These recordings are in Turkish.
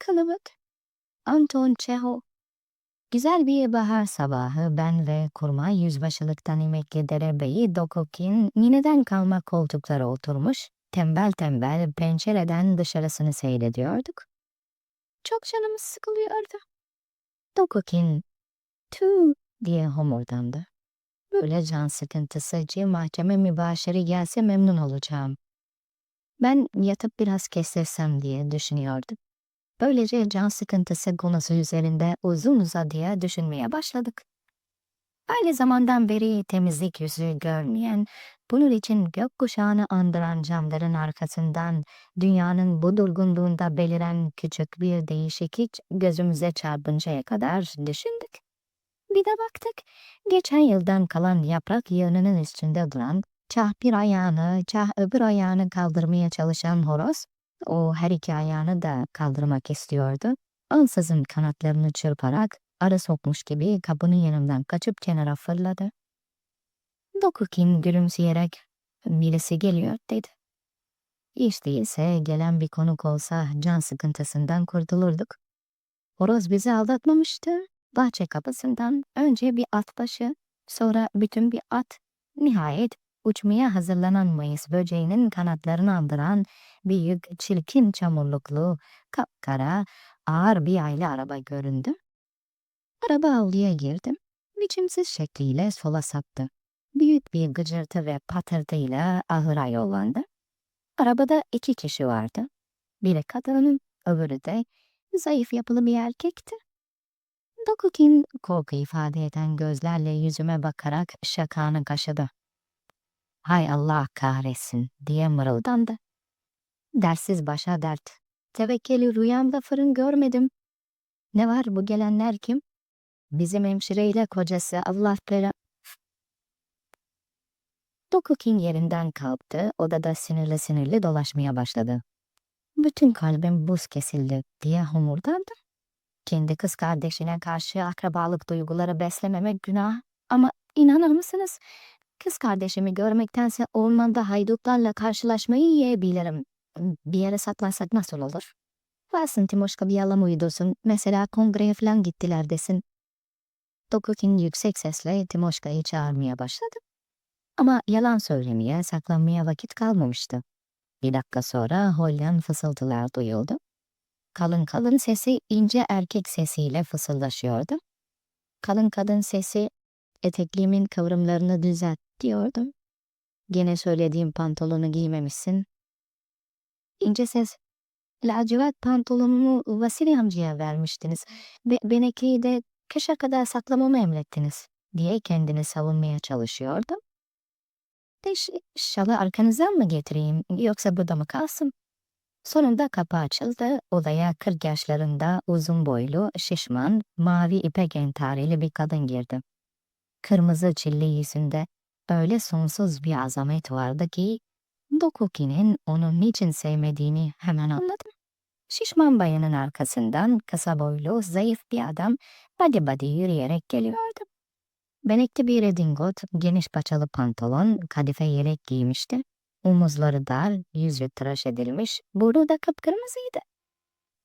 Kılıbık. Anton Çehov. Güzel bir bahar sabahı ben ve kurmay yüzbaşılıktan emekli derebeyi Dokukin yeniden kalma koltuklara oturmuş, tembel tembel pencereden dışarısını seyrediyorduk. Çok canımız sıkılıyordu. Dokukin, tüh diye homurdandı. Böyle can sıkıntısıcı mahkeme mübaşiri gelse memnun olacağım. Ben yatıp biraz kestirsem diye düşünüyordum. Böylece can sıkıntısı konusu üzerinde uzun uzadıya düşünmeye başladık. Aynı zamandan beri temizlik yüzü görmeyen, bunun için gökkuşağını andıran camların arkasından dünyanın bu durgunluğunda beliren küçük bir değişiklik gözümüze çarpıncaya kadar düşündük. Bir de baktık, geçen yıldan kalan yaprak yığınının üstünde duran, çah bir ayağını, çah öbür ayağını kaldırmaya çalışan horoz, o her iki ayağını da kaldırmak istiyordu. Ansızın kanatlarını çırparak arı sokmuş gibi kapının yanından kaçıp kenara fırladı. Dokukin gülümseyerek birisi geliyor dedi. Hiç değilse gelen bir konuk olsa can sıkıntısından kurtulurduk. Horoz bizi aldatmamıştı. Bahçe kapısından önce bir at başı, sonra bütün bir at, nihayet uçmaya hazırlanan Mayıs böceğinin kanatlarını andıran büyük, çirkin çamurluklu, kapkara, ağır bir yaylı araba göründü. Araba avluya girdim. Biçimsiz şekliyle sola saptı. Büyük bir gıcırtı ve patırtıyla ahıra yollandı. Arabada iki kişi vardı. Biri kadın, öbürü de zayıf yapılı bir erkekti. Dokukin korku ifade eden gözlerle yüzüme bakarak şakanı kaşıdı. Hay Allah kahretsin diye mırıldandı. Dersiz başa dert. Tevekkeli rüyamda fırın görmedim. Ne var bu gelenler kim? Bizim hemşireyle kocası Allah bela... Dokukin yerinden kalktı, odada sinirli sinirli dolaşmaya başladı. Bütün kalbim buz kesildi diye homurdandı. Kendi kız kardeşine karşı akrabalık duyguları beslememek günah. Ama inanır mısınız? Kız kardeşimi görmektense ormanda haydutlarla karşılaşmayı yiyebilirim. Bir yere saklansak nasıl olur? Varsın Timoşka bir yalan uydursun. Mesela kongreye falan gittiler desin. Dokukin yüksek sesle Timoşka'yı çağırmaya başladı. Ama yalan söylemeye, saklanmaya vakit kalmamıştı. Bir dakika sonra Holyan fısıltılar duyuldu. Kalın kalın sesi ince erkek sesiyle fısıldaşıyordu. Kalın kadın sesi etekliğimin kıvrımlarını düzelt diyordu. Gene söylediğim pantolonu giymemişsin. İnce ses, lacivert pantolonumu Vasili amcaya vermiştiniz ve benekliyi de kışa kadar saklamamı emrettiniz diye kendini savunmaya çalışıyordu. De şalı arkanızdan mı getireyim yoksa burada mı kalsın? Sonunda kapı açıldı. Odaya 40 yaşlarında uzun boylu, şişman, mavi ipek entarili bir kadın girdi. Kırmızı çilli yüzünde öyle sonsuz bir azamet vardı ki Dokuki'nin onu niçin sevmediğini hemen anladım. Şişman bayanın arkasından kısa boylu, zayıf bir adam badi badi yürüyerek geliyordu. Benekli bir redingot, geniş paçalı pantolon, kadife yelek giymişti. Omuzları dar, yüzü tıraş edilmiş, burnu da kıpkırmızıydı.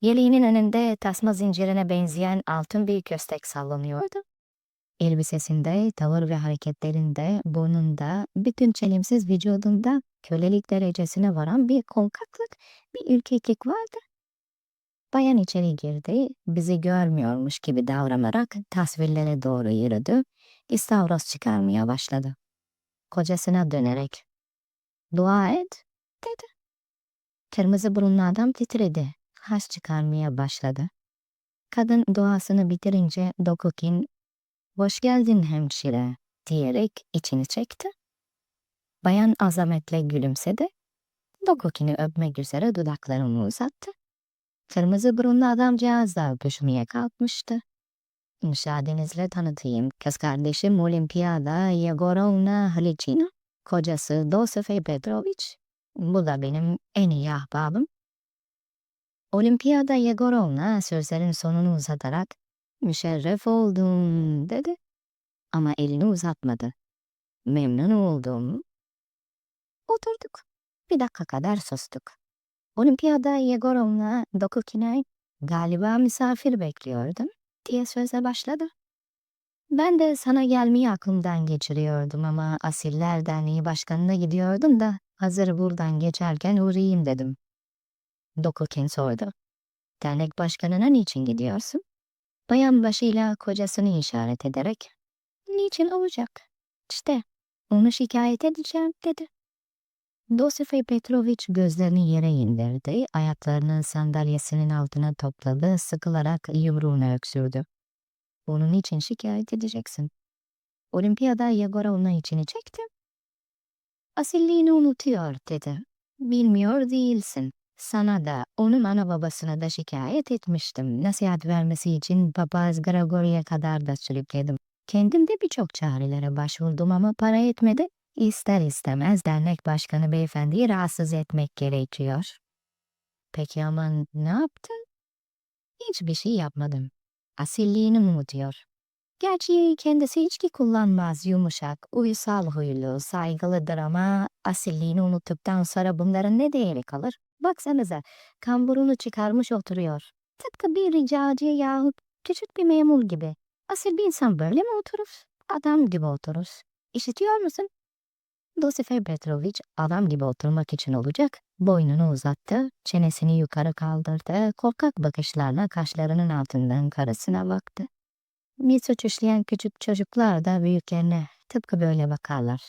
Yeleğinin önünde tasma zincirine benzeyen altın bir köstek sallanıyordu. Elbisesinde, tavır ve hareketlerinde, burnunda, bütün çelimsiz vücudunda kölelik derecesine varan bir korkaklık, bir ürkeklik vardı. Bayan içeri girdi, bizi görmüyormuş gibi davranarak tasvirlere doğru yürüdü, istavros çıkarmaya başladı. Kocasına dönerek, dua et, dedi. Kırmızı burunlu adam titredi, haş çıkarmaya başladı. Kadın duasını bitirince Dokukin Hoş geldin hemşire diyerek içini çekti. Bayan azametle gülümsedi. Dokukin'i öpmek üzere dudaklarını uzattı. Kırmızı burunlu adamcağız da öpüşmeye kalkmıştı. Müsaadenizle tanıtayım. Kız kardeşim Olimpiyada Yegorovna Haliçina, kocası Dosifey Petrovich. Bu da benim en iyi ahbabım. Olimpiyada Yegorovna sözlerin sonunu uzatarak Müşerref oldum dedi. Ama elini uzatmadı. Memnun oldum. Oturduk. Bir dakika kadar sustuk. Olimpiyada Yegorovna Dokukinay Galiba misafir bekliyordun diye söze başladı. Ben de sana gelmeyi aklımdan geçiriyordum ama Asiller Derneği Başkanı'na gidiyordum da hazır buradan geçerken uğrayayım dedim. Dokukin sordu. Dernek başkanına niçin gidiyorsun? Bayan başıyla kocasını işaret ederek. Niçin olacak? İşte onu şikayet edeceğim dedi. Dosifey Petrovic gözlerini yere indirdi, ayaklarını sandalyesinin altına topladı, sıkılarak yumruğunu öksürdü. Onun için şikayet edeceksin. Olimpiyada Yegora onun içini çekti. Asilliğini unutuyor dedi. Bilmiyor değilsin. Sana da onun ana babasına da şikayet etmiştim. Nasihat vermesi için papaz Gregori'ye kadar da sürükledim. Kendim de birçok çarelere başvurdum ama para etmedi. İster istemez dernek başkanı beyefendiyi rahatsız etmek gerekiyor. Peki ama ne yaptın? Hiçbir şey yapmadım. Asilliğini unutuyor. Gerçi kendisi içki kullanmaz, yumuşak, uysal huylu, saygılıdır ama asilliğini unuttuktan sonra bunların ne değeri kalır? Baksanıza, kamburunu çıkarmış oturuyor. Tıpkı bir ricacı yahut küçük bir memur gibi. Asil bir insan böyle mi oturur? Adam gibi oturur. İşitiyor musun? Dosifer Petrovic adam gibi oturmak için olacak, boynunu uzattı, çenesini yukarı kaldırdı, korkak bakışlarla kaşlarının altından karısına baktı. Bir suç işleyen küçük çocuklar da büyüklerine tıpkı böyle bakarlar.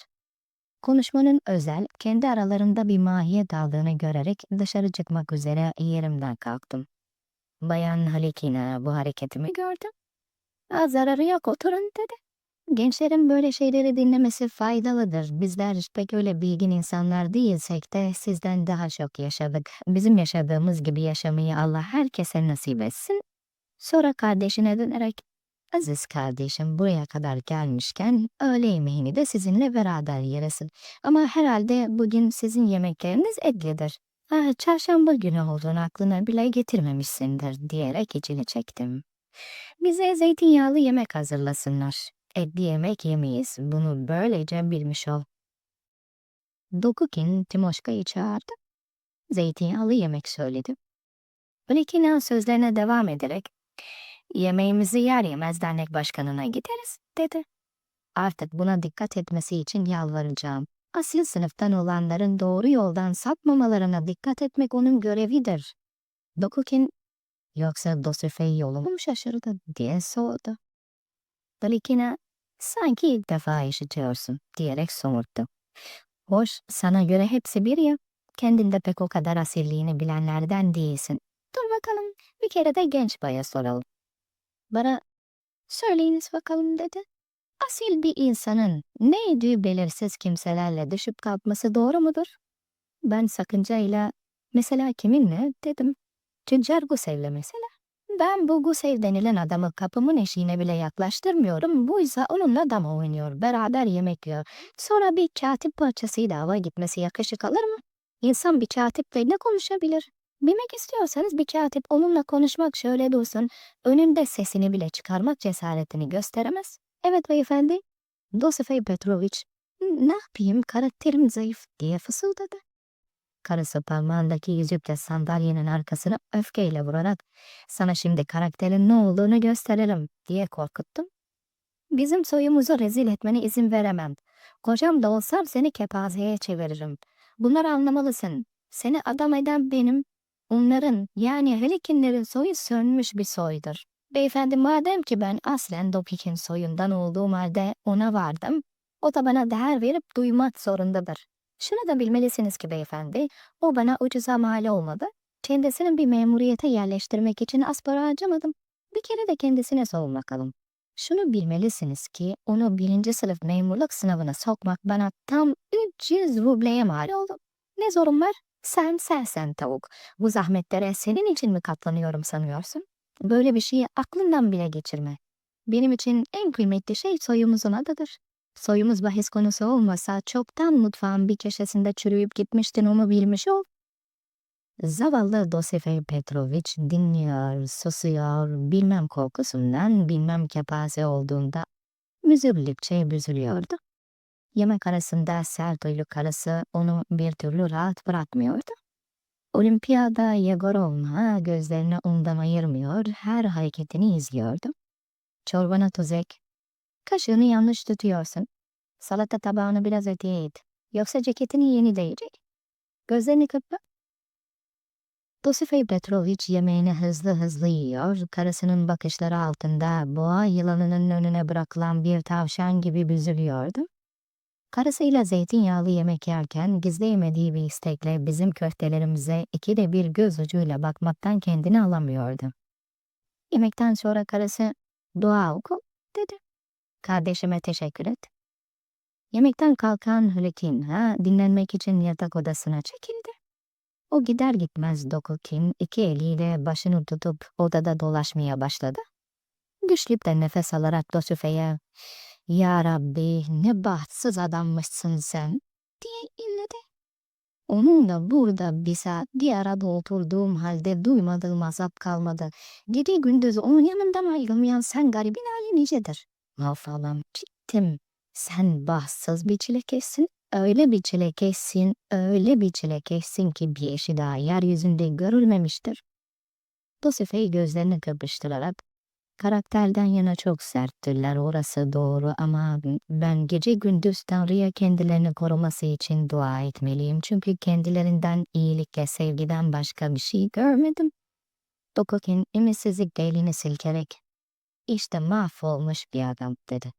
Konuşmanın özel, kendi aralarında bir mahiyet aldığını görerek dışarı çıkmak üzere yerimden kalktım. Bayan Halikina bu hareketimi gördü. "Aa, zararı yok oturun dedi. Gençlerin böyle şeyleri dinlemesi faydalıdır. Bizler pek öyle bilgin insanlar değilsek de sizden daha çok yaşadık. Bizim yaşadığımız gibi yaşamayı Allah herkese nasip etsin. Sonra kardeşine dönerek Aziz kardeşim buraya kadar gelmişken öğle yemeğini de sizinle beraber yerisin. Ama herhalde bugün sizin yemekleriniz etlidir. Ha, çarşamba günü olduğunu aklına bile getirmemişsindir diyerek içini çektim. Bize zeytinyağlı yemek hazırlasınlar. Etli yemek yemeyiz. Bunu böylece bilmiş ol. Dokukin Timoşka'yı çağırdı. Zeytinyağlı yemek söyledi. Valikina sözlerine devam ederek Yemeğimizi yer yemez dernek başkanına gideriz, dedi. Artık buna dikkat etmesi için yalvaracağım. Asil sınıftan olanların doğru yoldan sapmamalarına dikkat etmek onun görevidir. Dokukin, yoksa Dosifey yolumu mu şaşırdı diye sordu. Dalikina, sanki ilk defa işitiyorsun diyerek somurttu. Hoş, sana göre hepsi bir ya. Kendinde pek o kadar asilliğini bilenlerden değilsin. Dur bakalım, bir kere de genç baya soralım. Bana söyleyiniz bakalım dedi. Asil bir insanın neydi belirsiz kimselerle düşüp kalkması doğru mudur? Ben sakıncayla mesela kiminle dedim. Tüccar Gusev'le mesela. Ben bu Gusev denilen adamı kapımın eşiğine bile yaklaştırmıyorum. Bu ise onunla dama oynuyor. Beraber yemek yiyor. Sonra bir katip parçasıyla hava gitmesi yakışık alır mı? İnsan bir katiple ne konuşabilir? Bilmek istiyorsanız bir katip onunla konuşmak şöyle dursun, önünde sesini bile çıkarmak cesaretini gösteremez. Evet beyefendi, Dosifey Petrovic, ne yapayım karakterim zayıf diye fısıldadı. Karısı parmağındaki yüzükle sandalyenin arkasına öfkeyle vurarak sana şimdi karakterin ne olduğunu gösterelim diye korkuttum. Bizim soyumuzu rezil etmene izin veremem. Kocam da olsam seni kepazeye çeviririm. Bunları anlamalısın. Seni adam eden benim, Onların yani Helikinlerin soyu sönmüş bir soydur. Beyefendi madem ki ben aslen Dopik'in soyundan olduğum halde ona vardım, o da bana değer verip duymak zorundadır. Şunu da bilmelisiniz ki beyefendi, o bana ucuza mal olmadı. Kendisini bir memuriyete yerleştirmek için aspara harcamadım. Bir kere de kendisine sorun bakalım. Şunu bilmelisiniz ki onu birinci sınıf memurluk sınavına sokmak bana tam 300 rubleye mal oldu. Ne zorun var? Sen sensen tavuk. Bu zahmetlere senin için mi katlanıyorum sanıyorsun? Böyle bir şeyi aklından bile geçirme. Benim için en kıymetli şey soyumuzun adıdır. Soyumuz bahis konusu olmasa çoktan mutfağın bir köşesinde çürüyüp gitmiştin onu bilmiş ol. Zavallı Dosifey Petrovic dinliyor, susuyor, bilmem korkusundan, bilmem kepaze olduğunda müzürlükçe büzülüyordu. Yemek arasında sert uylu karısı onu bir türlü rahat bırakmıyordu. Olimpiyada Yegorovna gözlerini ondan ayırmıyor, her hareketini izliyordu. Çorbana tuz ek. Kaşığını yanlış tutuyorsun. Salata tabağını biraz öteye it. Yoksa ceketini yeni değecek. Gözlerini kırpma. Dosifey Petrovic yemeğini hızlı hızlı yiyor, karısının bakışları altında boğa yılanının önüne bırakılan bir tavşan gibi büzülüyordu. Karısıyla zeytinyağlı yemek yerken gizleyemediği bir istekle bizim köftelerimize ikide bir göz ucuyla bakmaktan kendini alamıyordu. Yemekten sonra karısı dua oku dedi. Kardeşime teşekkür et. Yemekten kalkan Hülekina dinlenmek için yatak odasına çekildi. O gider gitmez Dokukin iki eliyle başını tutup odada dolaşmaya başladı. Güçlükle nefes alarak Dosufe'ye ''Ya Rabbi ne bahtsız adammışsın sen'' diye inledi. Onunla burada bir saat bir arada oturduğum halde duymadığım azap kalmadı. Gece gündüz onun yanından ayrılmayan sen garibin hali nicedir. Mafalım ciddim. Sen bahtsız bir çilekesin. Öyle bir çilekesin, öyle bir çilekesin ki bir eşi daha yeryüzünde görülmemiştir. Dosifey gözlerini kırpıştırarak Karakterden yana çok serttirler orası doğru ama ben gece gündüz Tanrı'ya kendilerini koruması için dua etmeliyim çünkü kendilerinden iyilikle sevgiden başka bir şey görmedim. Dokukin ümitsizlikle elini silkerek işte mahvolmuş bir adam dedi.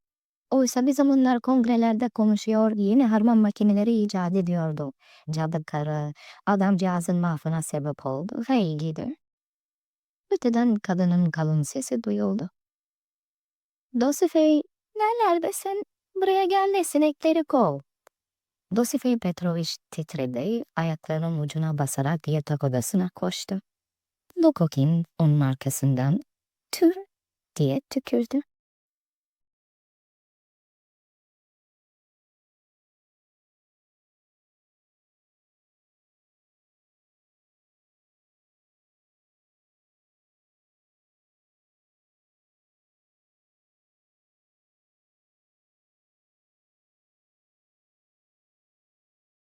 Oysa bir zamanlar kongrelerde konuşuyor, yeni harman makineleri icat ediyordu. Cadı karı, adamcağızın mahvına sebep oldu. Hey gidi. Öteden kadının kalın sesi duyuldu. Dosifey, nerelerdesin? Buraya gel de sinekleri kov. Dosifey Petrovic titredi, ayaklarının ucuna basarak yatak odasına koştu. Lokokin onun arkasından tür diye tükürdü.